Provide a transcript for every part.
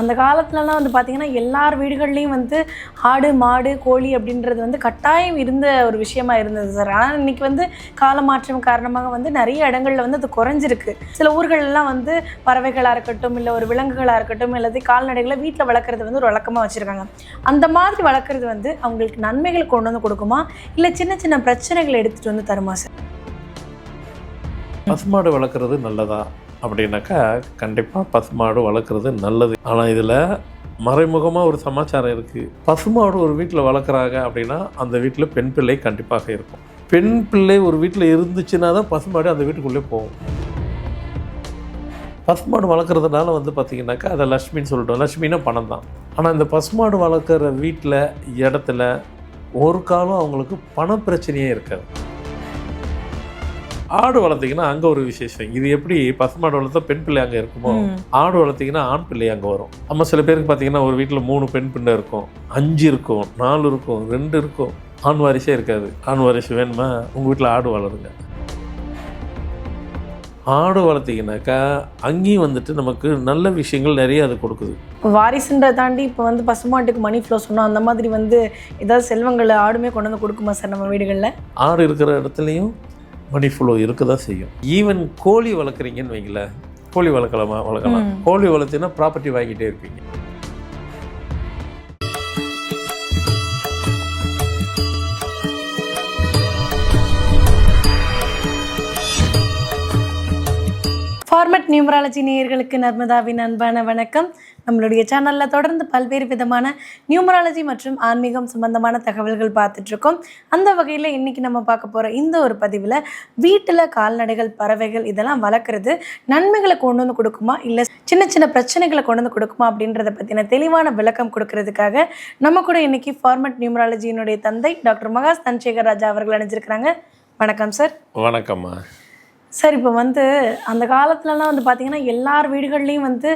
அந்த காலத்துலலாம் வந்து பார்த்திங்கன்னா எல்லார் வீடுகள்லேயும் வந்து ஆடு மாடு கோழி அப்படின்றது வந்து கட்டாயம் இருந்த ஒரு விஷயமா இருந்தது சார். ஆனால் இன்னைக்கு வந்து காலமாற்றம் காரணமாக வந்து நிறைய இடங்கள்ல வந்து அது குறைஞ்சிருக்கு. சில ஊர்களெல்லாம் வந்து பறவைகளாக இருக்கட்டும் இல்லை ஒரு விலங்குகளாக இருக்கட்டும் இல்லாட்டி கால்நடைகளை வீட்டில் வளர்க்குறது வந்து ஒரு வழக்கமாக வச்சுருக்காங்க. அந்த மாதிரி வளர்க்குறது வந்து அவங்களுக்கு நன்மைகள் கொண்டு வந்து கொடுக்குமா? இல்லை சின்ன சின்ன பிரச்சனைகளை எடுத்துகிட்டு வந்து தருமா சார்? பசுமாடு வளர்க்குறது நல்லதா? அப்படின்னாக்கா கண்டிப்பாக பசுமாடு வளர்க்குறது நல்லது. ஆனால் இதில் மறைமுகமாக ஒரு சமாச்சாரம் இருக்குது பசுமாடு ஒரு வீட்டில் வளர்க்குறாங்க அப்படின்னா அந்த வீட்டில் பெண் பிள்ளை கண்டிப்பாக இருக்கும். பெண் பிள்ளை ஒரு வீட்டில் இருந்துச்சுன்னா தான் பசுமாடு அந்த வீட்டுக்குள்ளே போகும். பசுமாடு வளர்க்குறதுனால வந்து பார்த்திங்கனாக்கா அதை லக்ஷ்மின்னு சொல்லிட்டோம். லக்ஷ்மின்னா பணம் தான். ஆனால் இந்த பசுமாடு வளர்க்குற வீட்டில் இடத்துல ஒரு காலம் அவங்களுக்கு பண பிரச்சனையே இருக்காது. ஆடு வளர்த்தீங்கன்னா அங்கே ஒரு விசேஷம். இது எப்படி பசுமாடு வளர்த்தா பெண் பிள்ளை அங்கே இருக்குமோ. ஆடு வளர்த்தீங்கன்னா ஆண் பிள்ளை அங்கே வரும். நம்ம சில பேருக்கு பார்த்தீங்கன்னா ஒரு வீட்டில் மூணு பெண் பிள்ளை இருக்கும். அஞ்சு இருக்கும் நாலு இருக்கும் ரெண்டு இருக்கும். ஆண் வாரிசே இருக்காது. ஆண் வாரிசு வேணுமா? உங்கள் வீட்டில் ஆடு வளருங்க. ஆடு வளர்த்தீங்கன்னாக்கா அங்கேயும் வந்துட்டு நமக்கு நல்ல விஷயங்கள் நிறைய அது கொடுக்குது. வாரிசுன்றதை தாண்டி இப்போ வந்து பசுமாட்டுக்கு மணி ஃப்ளோ சொன்னோம் அந்த மாதிரி வந்து ஏதாவது செல்வங்களை ஆடுமே கொண்டு வந்து கொடுக்குமா சார் நம்ம வீடுகளில்? ஆடு இருக்கிற இடத்துலையும் மணி ஃப்ளோ இருக்க தான் செய்யும். ஈவன் கோழி வளர்க்குறீங்கன்னு வைங்களேன் கோழி வளர்க்கலாமா வளர்க்கலாம். கோழி வளர்த்தீங்கன்னா ப்ராப்பர்ட்டி வாங்கிட்டே இருப்பீங்க. ஃபார்மட் நியூமராலஜி நேயர்களுக்கு நர்மதாவின் அன்பான வணக்கம். நம்மளுடைய சேனலில் தொடர்ந்து பல்வேறு விதமான நியூமராலஜி மற்றும் ஆன்மீகம் சம்பந்தமான தகவல்கள் பார்த்துட்ருக்கோம். அந்த வகையில் இன்றைக்கி நம்ம பார்க்க போகிற இந்த ஒரு பதிவில் வீட்டில் கால்நடைகள் பறவைகள் இதெல்லாம் வளர்க்குறது நன்மைகளை கொண்டு வந்து கொடுக்குமா? இல்லை சின்ன சின்ன பிரச்சனைகளை கொண்டு வந்து கொடுக்குமா? அப்படின்றத பற்றின தெளிவான விளக்கம் கொடுக்கறதுக்காக நம்ம கூட இன்னைக்கு ஃபார்மட் நியூமராலஜியினுடைய தந்தை டாக்டர் மகாஸ் தன்சேகர் ராஜா அவர்கள் அணிஞ்சிருக்கிறாங்க. வணக்கம் சார். வணக்கம்மா. சார் இப்போ வந்து அந்த காலத்துலலாம் வந்து பார்த்தீங்கன்னா எல்லார் வீடுகள்லேயும் வந்து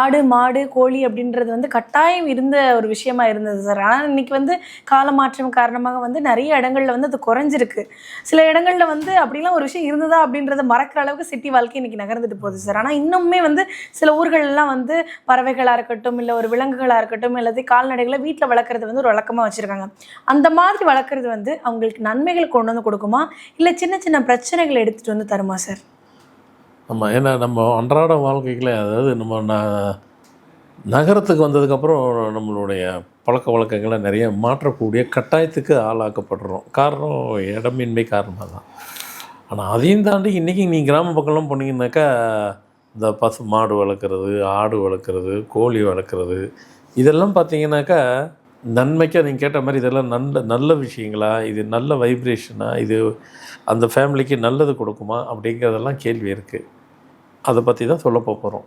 ஆடு மாடு கோழி அப்படின்றது வந்து கட்டாயம் இருந்த ஒரு விஷயமா இருந்தது சார். ஆனால் இன்னைக்கு வந்து காலமாற்றம் காரணமாக வந்து நிறைய இடங்கள்ல வந்து அது குறைஞ்சிருக்கு. சில இடங்களில் வந்து அப்படிலாம் ஒரு விஷயம் இருந்ததா அப்படின்றத மறக்கிற அளவுக்கு சிட்டி வாழ்க்கை இன்றைக்கி நகர்ந்துட்டு போகுது சார். ஆனால் இன்னுமே வந்து சில ஊர்களெலாம் வந்து பறவைகளாக இருக்கட்டும் இல்லை ஒரு விலங்குகளாக இருக்கட்டும் இல்லாத கால்நடைகளை வீட்டில் வளர்க்குறது வந்து ஒரு வழக்கமாக வச்சுருக்காங்க. அந்த மாதிரி வளர்க்குறது வந்து அவங்களுக்கு நன்மைகள் கொண்டு வந்து கொடுக்குமா? இல்லை சின்ன சின்ன பிரச்சனைகளை எடுத்துகிட்டு வந்து தருமா சார். ஆமாம் ஏன்னா நம்ம அன்றாட வாழ்க்கையில் அதாவது நம்ம ந நகரத்துக்கு வந்ததுக்கப்புறம் நம்மளுடைய பழக்க வழக்கங்களை நிறைய மாற்றக்கூடிய கட்டாயத்துக்கு ஆளாக்கப்படுறோம். காரணம் இடமின்மை காரணமாக தான் ஆனால் அதையும் தாண்டி இன்றைக்கி நீ கிராம பக்கம்லாம் போனீங்கன்னாக்கா இந்த பசு மாடு வளர்க்குறது ஆடு வளர்க்குறது கோழி வளர்க்குறது இதெல்லாம் பார்த்தீங்கன்னாக்கா நன்மைக்காக நீங்கள் கேட்ட மாதிரி இதெல்லாம் நல்ல நல்ல விஷயங்களா? இது நல்ல வைப்ரேஷனா இது அந்த ஃபேமிலிக்கு நல்லது கொடுக்குமா? அப்படிங்கிறதெல்லாம் கேள்வி இருக்குது அதை பற்றி தான் சொல்ல போகிறோம்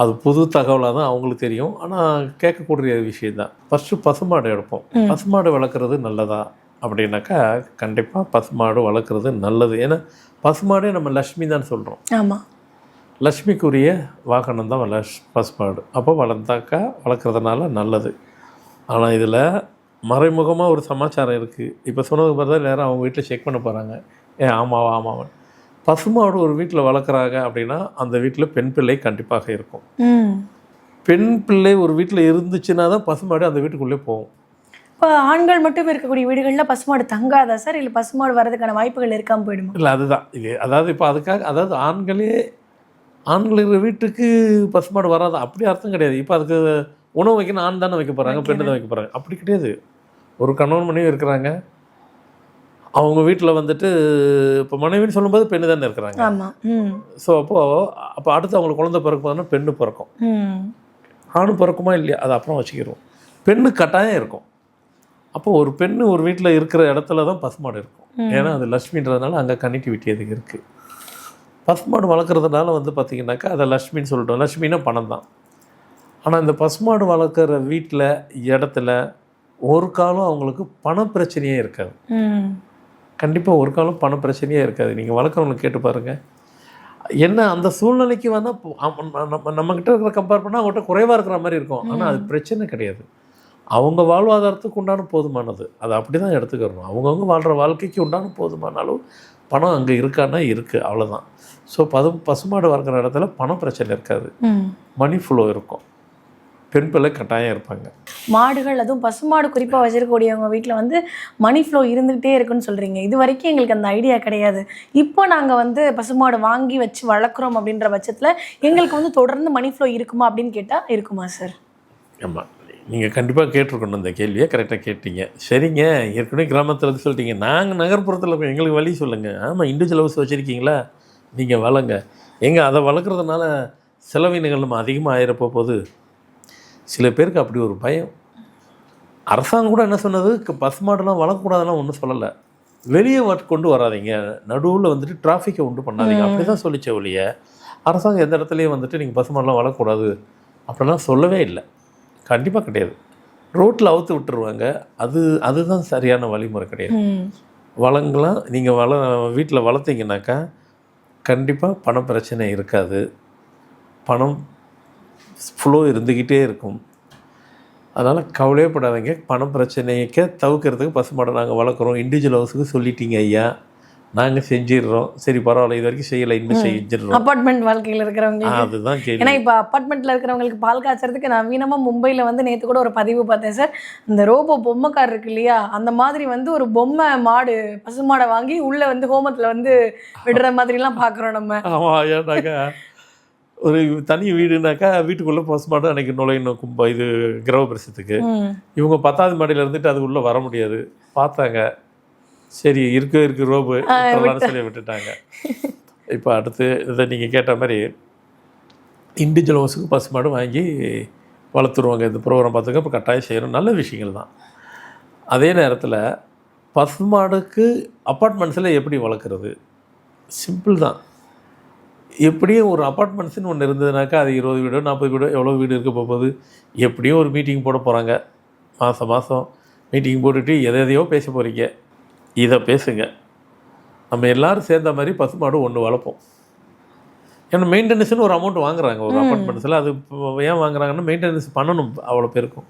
அது புது தகவலாக தான் அவங்களுக்கு தெரியும். ஆனால் கேட்கக்கூடிய விஷயந்தான் ஃபஸ்ட்டு பசுமாடு எடுப்போம். பசுமாடு வளர்க்குறது நல்லதா? அப்படின்னாக்கா கண்டிப்பாக பசுமாடு வளர்க்குறது நல்லது. ஏன்னா பசுமாடே நம்ம லக்ஷ்மி தான் சொல்கிறோம் ஆமாம் லக்ஷ்மிக்குரிய வாகனம் தான் லஷ் பசுமாடு. அப்போ வளர்ந்தாக்கா வளர்க்குறதுனால நல்லது. ஆனால் இதில் மறைமுகமாக ஒரு சமாச்சாரம் இருக்குது இப்போ சொன்னது தான் நேரம் அவங்க வீட்டில் செக் பண்ண போகிறாங்க ஏ ஆமாவா ஆமாவன் பசுமாடு ஒரு வீட்டில் வளர்க்குறாங்க அப்படின்னா அந்த வீட்டில் பெண் பிள்ளை கண்டிப்பாக இருக்கும். பெண் பிள்ளை ஒரு வீட்டில் இருந்துச்சுன்னா தான் பசுமாடு அந்த வீட்டுக்குள்ளே போகும். இப்போ ஆண்கள் மட்டும் இருக்கக்கூடிய வீடுகளில் பசுமாடு தங்காதா சார்? இல்லை பசுமாடு வர்றதுக்கான வாய்ப்புகள் இருக்காமல் போயிடுமா? இல்லை அதுதான். இது அதாவது இப்போ அதுக்காக அதாவது ஆண்களே ஆண்கள் இருக்கிற வீட்டுக்கு பசுமாடு வராது? அப்படி அர்த்தம் கிடையாது. இப்போ அதுக்கு உணவு வைக்கணும் ஆண் தானே வைக்க போகிறாங்க பெண்ணு தான் வைக்க போகிறாங்க அப்படி கிடையாது. ஒரு கணவன் மனைவி இருக்கிறாங்க. அவங்க வீட்டில் வந்துட்டு இப்போ மனைவின்னு சொல்லும்போது பெண்ணு தானே இருக்கிறாங்க. ஸோ அப்போது அப்போ அடுத்து அவங்களுக்கு குழந்தை பிறக்க போதுன்னா பெண்ணு பிறக்கும். ம். ஆணு பிறக்குமா இல்லையா? அது அப்புறம் வச்சுக்கிறோம் பெண்ணு கட்டாயம் இருக்கும். அப்போ ஒரு பெண்ணு ஒரு வீட்டில் இருக்கிற இடத்துல தான் பசுமாடு இருக்கும். ஏன்னா அது லக்ஷ்மின்றதுனால அங்கே கனெக்டிவிட்டி அதுக்கு இருக்குது பசுமாடு வளர்க்குறதுனால வந்து பார்த்திங்கனாக்கா அதை லக்ஷ்மின்னு சொல்லிட்டோம். லக்ஷ்மின்னா பணம் தான். ஆனால் இந்த பசுமாடு வளர்க்குற வீட்டில் இடத்துல ஒரு காலம் அவங்களுக்கு பண பிரச்சனையே இருக்காது கண்டிப்பாக ஒரு காலம் பண பிரச்சனையே இருக்காது. நீங்கள் வளர்க்குறவங்களுக்கு கேட்டு பாருங்கள் என்ன அந்த சூழ்நிலைக்கு வந்தால் நம்ம நம்மக்கிட்ட இருக்கிற கம்பேர் பண்ணால் அவங்ககிட்ட குறைவாக இருக்கிற மாதிரி இருக்கும். ஆனால் அது பிரச்சனை கிடையாது. அவங்க வாழ்வாதாரத்துக்கு உண்டான போதுமானது. அது அப்படி தான் எடுத்துக்கிறணும். அவங்கவுங்க வாழ்கிற வாழ்க்கைக்கு உண்டான போதுமான அளவு பணம் அங்கே இருக்கான்னா இருக்குது அவ்வளோதான் ஸோ பது பசுமாடு வளர்க்குற இடத்துல பண பிரச்சனை இருக்காது மணி ஃப்ளோ இருக்கும். பெண் பிள்ளை கட்டாயம் இருப்பாங்க. மாடுகள் அதுவும் பசுமாடு குறிப்பாக வச்சிருக்கக்கூடியவங்க வீட்டில் வந்து மணி ஃப்ளோ இருந்துகிட்டே இருக்குன்னு சொல்கிறீங்க இது வரைக்கும் எங்களுக்கு அந்த ஐடியா கிடையாது. இப்போ நாங்கள் வந்து பசுமாடு வாங்கி வச்சு வளர்க்குறோம் அப்படின்ற பட்சத்தில் எங்களுக்கு வந்து தொடர்ந்து மணி ஃப்ளோ இருக்குமா அப்படின்னு கேட்டால் இருக்குமா சார் ஆமாம் நீங்கள் கண்டிப்பாக கேட்டிருக்கணும் இந்த கேள்வியை. கரெக்டாக கேட்டீங்க. சரிங்க. ஏற்கனவே கிராமத்தில் சொல்லிட்டீங்க. நாங்கள் நகர்ப்புறத்தில் இருக்கோம். எங்களுக்கு வழி சொல்லுங்கள் ஆமாம் இண்டிவிஜுவல் ஹவுஸ் வச்சுருக்கீங்களா? நீங்கள் வளங்க. எங்க அதை வளர்க்குறதுனால செலவினங்கள் நம்ம அதிகமாக ஆயிரப்போ போது சில பேருக்கு அப்படி ஒரு பயம். அரசாங்கம் கூட என்ன சொன்னது? க- பசுமாடுலாம் வளர்க்கக்கூடாதுலாம் ஒன்றும் சொல்லலை. வெளியே கொண்டு வராதீங்க. நடுவில் வந்துட்டு டிராஃபிக்கை உண்டு பண்ணாதீங்க. அப்படி தான் சொல்லிச்சே ஒழிய அரசாங்கம் எந்த இடத்துலையும் வந்துட்டு நீங்கள் பசுமாடெலாம் வளர்க்கக்கூடாது அப்படிலாம் சொல்லவே இல்லை. கண்டிப்பாக கிடையாது. ரோட்டில் அவுத்து விட்டுருவாங்க. அது அதுதான் சரியான வழிமுறை கிடையாது. ம். வளங்கலாம் நீங்கள் வள வீட்டில் வளர்த்தீங்கன்னாக்கா கண்டிப்பாக பண பிரச்சனை இருக்காது. பணம் ஃப்ளோ இருந்துக்கிட்டே இருக்கும். அதனால் கவலையே படாதீங்க பண பிரச்சனைக்கு தவிர்க்கிறதுக்கு பசுமாடை நாங்கள் வளர்க்குறோம். இண்டிவிஜுவல் ஹவுஸுக்கு சொல்லிட்டீங்க ஐயா. நாங்கள் செஞ்சிடுறோம். சரி பரவாயில்ல. இது வரைக்கும் செய்யலை. இன்னும் செஞ்சிடுறோம். அப்பார்ட்மெண்ட் வாழ்க்கையில் இருக்கிறவங்க அதுதான் கேள்வி. ஏன்னா இப்போ அப்பார்ட்மெண்ட்டில் இருக்கிறவங்களுக்கு பால் காய்ச்சறதுக்கு நவீனமாக மும்பையில் வந்து நேற்று கூட ஒரு பதிவு பார்த்தேன் சார். இந்த ரோபோ பொம்மை கார் இருக்கு இல்லையா? அந்த மாதிரி வந்து ஒரு பொம்மை மாடு பசுமாடை வாங்கி உள்ளே வந்து ஹோமத்தில் வந்து விடுற மாதிரிலாம் பார்க்குறோம் நம்ம. ஆமாம் ஒரு தனி வீடுனாக்கா வீட்டுக்குள்ளே போஸ்ட்மார்ட்டம் அன்றைக்கி நுழையணும் கும்ப இது கிரகப்பிரசத்துக்கு ம். இவங்க பத்தாவது மாடியில் இருந்துட்டு அது உள்ளே வர முடியாது. பார்த்தாங்க. சரி இருக்க இருக்கு ரோபு. சொல்லி விட்டுட்டாங்க. இப்போ அடுத்து இதை நீங்கள் கேட்ட மாதிரி இண்டிவிஜுவல் ஹவுஸுக்கு பசுமாடு வாங்கி வளர்த்துருவாங்க. இந்த ப்ரோக்ராம் பார்த்துக்க இப்போ கட்டாயம் செய்யணும். நல்ல விஷயங்கள் தான். அதே நேரத்தில் பசுமாடுக்கு அப்பார்ட்மெண்ட்ஸில் எப்படி வளர்க்குறது? சிம்பிள் தான். எப்படியும் ஒரு அப்பார்ட்மெண்ட்ஸ்னு ஒன்று இருந்ததுனாக்கா அது இருபது வீடோ நாற்பது வீடோ எவ்வளோ வீடு இருக்க போகுது? எப்படியும் ஒரு மீட்டிங் போட போகிறாங்க மாதம் மாதம் மீட்டிங் போட்டுட்டு எதை எதையோ பேச போகிறீங்க இதை பேசுங்க. நம்ம எல்லாரும் சேர்ந்த மாதிரி பசுமாடு ஒன்று வளர்ப்போம். ஏன்னா மெயின்டெனன்ஸ்னு ஒரு அமௌண்ட் வாங்குறாங்க. ஒரு அப்பார்ட்மெண்ட்ஸில் அது இப்போ ஏன் வாங்குறாங்கன்னா மெயின்டெனன்ஸ் பண்ணணும் அவ்வளோ பேருக்கும்.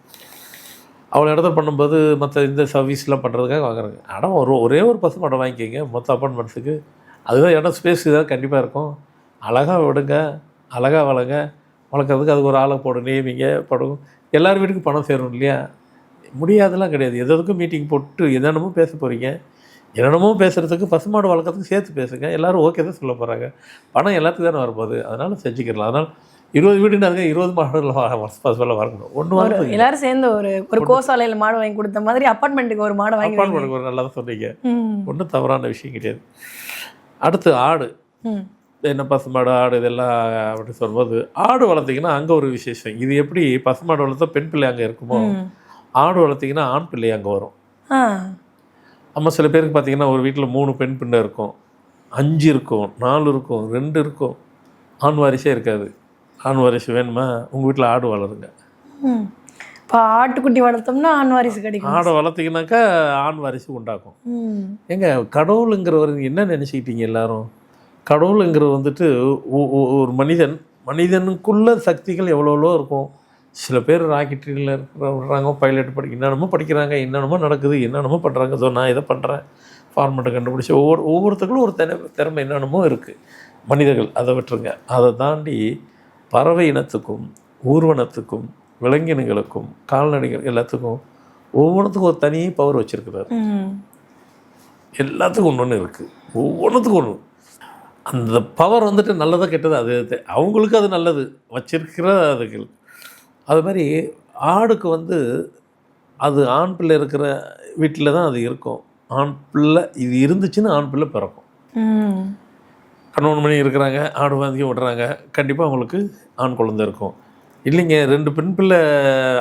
அவ்வளோ இடத்துல பண்ணும்போது மற்ற இந்த சர்வீஸ்லாம் பண்ணுறதுக்காக வாங்குறாங்க. ஆனால் ஒரு ஒரே ஒரு பசுமாடை வாங்கிக்கோங்க. மொத்த அப்பார்ட்மெண்ட்ஸுக்கு அதுதான் இடம் ஸ்பேஸ் இதாக கண்டிப்பாக இருக்கும். அழகாக விடுங்க அழகாக வளங்க வளர்க்குறதுக்கு அதுக்கு ஒரு ஆளை போடு நியமிங்க படும் எல்லார் வீட்டுக்கும் பணம் சேரும் இல்லையா? முடியாதெல்லாம் கிடையாது. எது எதுக்கும் மீட்டிங் போட்டு என்னென்னமோ பேச போகிறீங்க என்னென்னமோ பேசுகிறதுக்கு பசுமாடு வளர்க்குறதுக்கு சேர்த்து பேசுங்க. எல்லாரும் ஓகே தான் சொல்ல போகிறாங்க பணம் எல்லாத்துக்கும் தானே வரப்போகுது. அதனால் செஞ்சுக்கலாம் அதனால் இருபது வீடுனாங்க இருபது மாடுகள் பசுமாதில் வரணும். ஒன்று வரணும் எல்லாரும் சேர்ந்து ஒரு ஒரு கோசாலையில் மாடு வாங்கி கொடுத்த மாதிரி அப்பார்ட்மெண்ட்டுக்கு ஒரு மாடு வாங்கி வைங்க. அப்பார்ட்மெண்ட்டுக்கு ஒரு நல்லா தான் சொன்னீங்க ஒன்றும் தவறான விஷயம் கிடையாது. அடுத்து ஆடு. என்ன பசுமாடு ஆடு இதெல்லாம் அப்படி சொல்லும்போது ஆடு வளர்த்திங்கன்னா அங்கே ஒரு விசேஷம். இது எப்படி பசுமாடு வளர்த்தா பெண் பிள்ளை அங்கே இருக்குமோ. ஆடு வளர்த்திங்கன்னா ஆண் பிள்ளை அங்கே வரும். ஆ. நம்ம சில பேருக்கு பார்த்தீங்கன்னா ஒரு வீட்டில் மூணு பெண் பிள்ளை இருக்கும். அஞ்சு இருக்கும் நாலு இருக்கும் ரெண்டு இருக்கும். ஆண் வாரிசே இருக்காது. ஆண் வாரிசு வேணுமா? உங்கள் வீட்டில் ஆடு வளருங்க. இப்போ ஆட்டுக்குட்டி வளர்த்தோம்னா ஆண் வாரிசு கிடைக்கும். ஆடை வளர்த்திங்கனாக்கா ஆண் வாரிசு உண்டாக்கும் ம். ஏங்க கடவுளுங்கிறவர் என்ன நினச்சிக்கிட்டீங்க எல்லாரும்? கடவுளுங்கிறது வந்துட்டு ஒரு மனிதன் மனிதனுக்குள்ள சக்திகள் எவ்வளோ இருக்கும். சில பேர் ராக்கெட்டில் விடுறாங்க பைலட் படி என்னென்னமோ படிக்கிறாங்க என்னென்னமோ நடக்குது என்னென்னமோ பண்ணுறாங்க ஸோ நான் இதை பண்ணுறேன் ஃபார்மெட்டை கண்டுபிடிச்சி ஒவ்வொரு ஒவ்வொருத்தருக்கும் ஒரு திற திறமை என்னென்னமோ இருக்குது மனிதர்கள் அதை விட்டுருங்க. அதை தாண்டி பறவை இனத்துக்கும் ஊர்வனத்துக்கும் விலங்கினங்களுக்கும் கால்நடைகள் எல்லாத்துக்கும் ஒவ்வொன்றுத்துக்கும் ஒரு தனி பவர் வச்சுருக்கிறார். எல்லாத்துக்கும் ஒன்று ஒன்று இருக்குது ஒவ்வொன்றுத்துக்கும் ஒன்று அந்த பவர் வந்துட்டு நல்லதா கெட்டது அது அவங்களுக்கு அது நல்லது. வச்சிருக்கிற அதுகள். அது மாதிரி ஆடுக்கு வந்து அது ஆண் பிள்ளை இருக்கிற வீட்டில் தான் அது இருக்கும். ஆண் பிள்ளை இது இருந்துச்சுன்னா ஆண் பிள்ளை பிறக்கும். கணவன் மணி இருக்கிறாங்க ஆடு வாங்கி விடுறாங்க. கண்டிப்பாக அவங்களுக்கு ஆண் குழந்தை இருக்கும். இல்லைங்க ரெண்டு பெண் பிள்ளை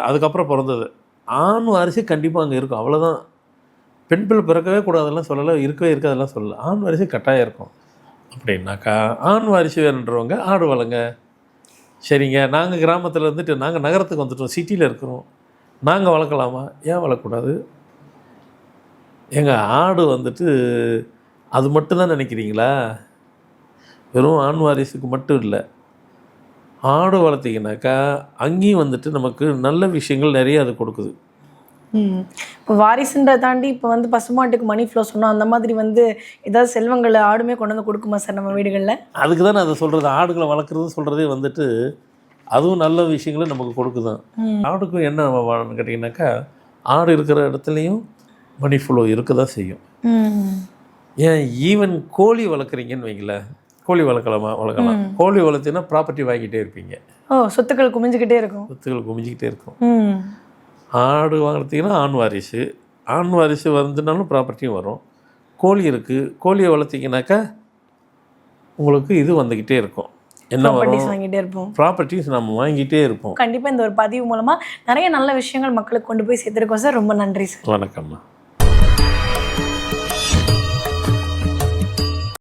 அதுக்கப்புறம் பிறந்தது. ஆண் வாரிசு கண்டிப்பாக அங்கே இருக்கும். அவ்வளோதான் பெண் பிள்ளை பிறக்கவே கூடாதெல்லாம் சொல்லலை இருக்கவே இருக்காதெல்லாம் சொல்லலை. ஆண் வாரிசு கட்டாயம் இருக்கும். அப்படின்னாக்கா ஆண் வாரிசு வேணுன்றவங்க ஆடு வளங்க. சரிங்க நாங்கள் கிராமத்தில் இருந்துட்டு நாங்கள் நகரத்துக்கு வந்துட்டோம் சிட்டியில் இருக்கிறோம். நாங்கள் வளர்க்கலாமா? ஏன் வளர்க்கக்கூடாது? எங்கள் ஆடு வந்துட்டு அது மட்டும்தான் நினைக்கிறீங்களா? வெறும் ஆண் வாரிசுக்கு மட்டும் இல்லை. ஆடு வளர்த்திங்கனாக்கா அங்கேயும் வந்துட்டு நமக்கு நல்ல விஷயங்கள் நிறைய அது கொடுக்குது. இப்போ வாரிசுன்றதை தாண்டி இப்போ வந்து பசுமாட்டுக்கு மணி ஃப்ளோ சொன்னோம் அந்த மாதிரி வந்து ஏதாவது செல்வங்களை ஆடுமே கொண்டு வந்து கொடுக்குமா சார் நம்ம வீடுகளில்? அதுக்கு தான் அதை சொல்கிறது ஆடுகளை வளர்க்குறது சொல்கிறதே வந்துட்டு அதுவும் நல்ல விஷயங்களை நமக்கு கொடுக்குதான் ம். ஆடுக்கும் என்ன வாழ்னு கேட்டிங்கனாக்கா ஆடு இருக்கிற இடத்துலையும் மணி ஃப்ளோ இருக்க தான் செய்யும் ஏன் ஈவன் கோழி வளர்க்குறீங்கன்னு வைங்களேன். கோழி வளர்க்கலாமா? வளர்க்கலாம். கோழி வளர்த்தீங்கன்னா ப்ராப்பர்ட்டி வாங்கிட்டே இருப்பீங்க. ஓ சொத்துக்கள் குமிஞ்சுக்கிட்டே இருக்கும். சொத்துக்கள் குமிஞ்சிக்கிட்டே இருக்கும். ஆடு வாங்குறதுக்குன்னா ஆண் வாரிசு. ஆண் வாரிசு வந்துனாலும் ப்ராப்பர்ட்டியும் வரும். கோழி இருக்குது கோழியை வளர்த்தீங்கன்னாக்கா உங்களுக்கு இது வந்துக்கிட்டே இருக்கும். என்ன வரும்? வாங்கிட்டே இருப்போம். ப்ராப்பர்ட்டிஸ் நம்ம வாங்கிட்டே இருப்போம். கண்டிப்பாக இந்த ஒரு பதிவு மூலமாக நிறைய நல்ல விஷயங்கள் மக்களுக்கு கொண்டு போய் சேர்த்துருக்கோம் சார் ரொம்ப நன்றி சார். வணக்கம்மா.